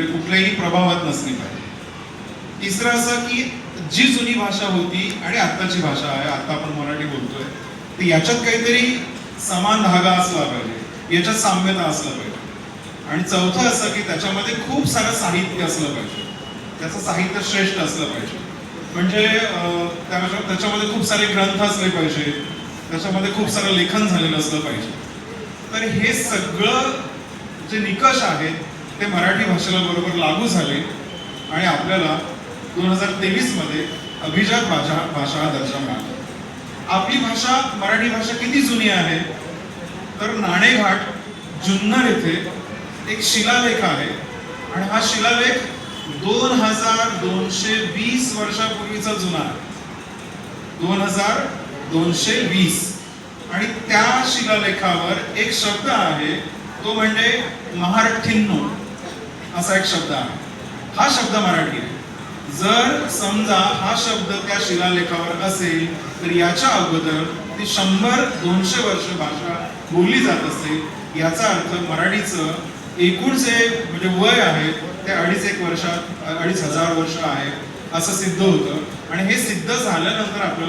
म्हणजे कुठल्याही प्रभावात नसली पाहिजे. तिसरं असं की जी जुनी भाषा होती आणि आत्ताची भाषा आहे आता आपण मराठी बोलतोय तर याच्यात काहीतरी समान धागा असला पाहिजे याच्यात साम्यता असलं पाहिजे. आणि चौथं असं की त्याच्यामध्ये खूप सारं साहित्य असलं पाहिजे. त्याचं साहित्य श्रेष्ठ असलं पाहिजे. म्हणजे त्याच्यामध्ये खूप सारे ग्रंथ असले पाहिजे त्याच्यामध्ये खूप सारं लेखन झालेलं असलं पाहिजे. तर हे सगळं जे निकष आहेत ते मराठी भाषेला बरोबर लागू झाले आणि आपल्याला दोन हजार तेवीसमध्ये अभिजात भाषा भाषा हा दर्जा मिळाला. आपली भाषा मराठी भाषा किती जुनी आहे? तर नाणेघाट जुन्नर येथे एक शिलालेख आहे. आणि हा शिलालेख दोन हजार दोनशे वीस वर्षापूर्वीचा जुना आहे. दोन हजार दोनशे वीस. आणि त्या शिलालेखावर एक शब्द आहे तो म्हणजे महारठ्ठिन्नो असा एक शब्द आहे. हा शब्द मराठी आहे. जर समजा हा शब्द त्या शिलालेखावर असेल तर याच्या अगोदर ती शंभर दोनशे वर्ष भाषा बोलली जात असेल याचा अर्थ मराठीचं एकूण जे म्हणजे वय आहे ते अडीच एक वर्षात अडीच हजार वर्ष आहे असं सिद्ध होतं. आणि हे सिद्ध झाल्यानंतर आपल्याला